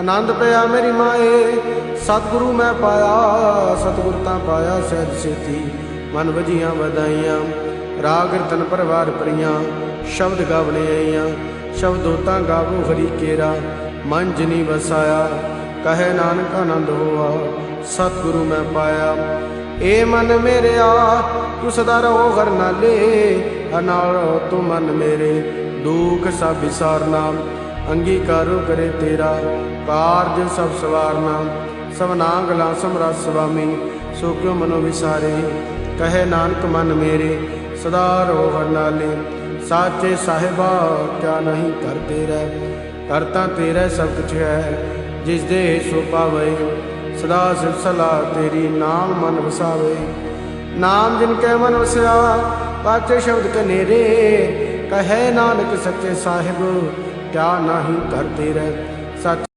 ਆਨੰਦ ਪਿਆ ਮੇਰੀ ਮਾਏ। ਸਤਿਗੁਰੂ ਮੈਂ ਪਾਇਆ, ਸਤਿਗੁਰ ਤਾਂ ਪਾਇਆ ਸਹਿਜ ਸੇਤੀ। ਮਨ ਵਜੀਆਂ ਵਧਾਈਆਂ, ਰਾਗ ਰਤਨ ਪਰਵਾਰ ਪਰੀਆਂ ਸ਼ਬਦ ਗਾਵਣੇ ਆਈਆਂ। ਸ਼ਬਦੋ ਤਾਂ ਗਾਵੋ ਹਰੀ ਕੇਰਾ, ਮਨ ਜਿਨੀ ਵਸਾਇਆ। ਕਹੇ ਨਾਨਕ ਆਨੰਦ ਹੋਆ, ਸਤਿਗੁਰੂ ਮੈਂ ਪਾਇਆ। ਏ ਮਨ ਮੇਰਿਆ ਤੂੰ ਸਦਾ ਰਹੋ ਹਰ ਨਾਲੇ। ਅਨਾਲ ਤੂੰ ਮਨ ਮੇਰੇ, ਦੁਖ ਸਭ ਵਿਸਾਰਨਾ ਅੰਗੀਕਾਰੋ ਕਰੇ ਤੇਰਾ, ਕਾਰਜ ਸਭ ਸਵਾਰਨਾ। ਸਭਨਾ ਗਲਾ ਸਮਰਾ ਸੁਆਮੀ ਸੋ ਕਿਉ ਮਨੋ ਵਿਸਾਰੇ? ਕਹੇ ਨਾਨਕ ਮਨ ਮੇਰੇ, ਸਦਾ ਰਹੋ ਹਰ ਨਾਲੇ। ਸਾਚੇ ਸਾਹਿਬਾ, ਕਿਆ ਨਹੀਂ ਕਰ ਤੇਰਾ? ਕਰਤਾ ਤੇਰਾ ਸਭ ਕੁਛ ਹੈ, ਜਿਸ ਦੇ ਸੋ ਪਾਵੇ। ਸਦਾ ਸਿਰਸਲਾ ਤੇਰੀ ਨਾਮ ਮਨ ਵਸਾਵੇ। ਨਾਮ ਜਿਨ ਕੈ ਮਨ ਵਸਿਆ, ਪਾਚੇ ਸ਼ਬਦ ਕਨੇਰੇ। ਕਹੇ ਨਾਨਕ ਸੱਚੇ ਸਾਹਿਬ ਕਿਆ ਨਾਹੀ ਕਰ ਤੇਰਾ ਸੱਚ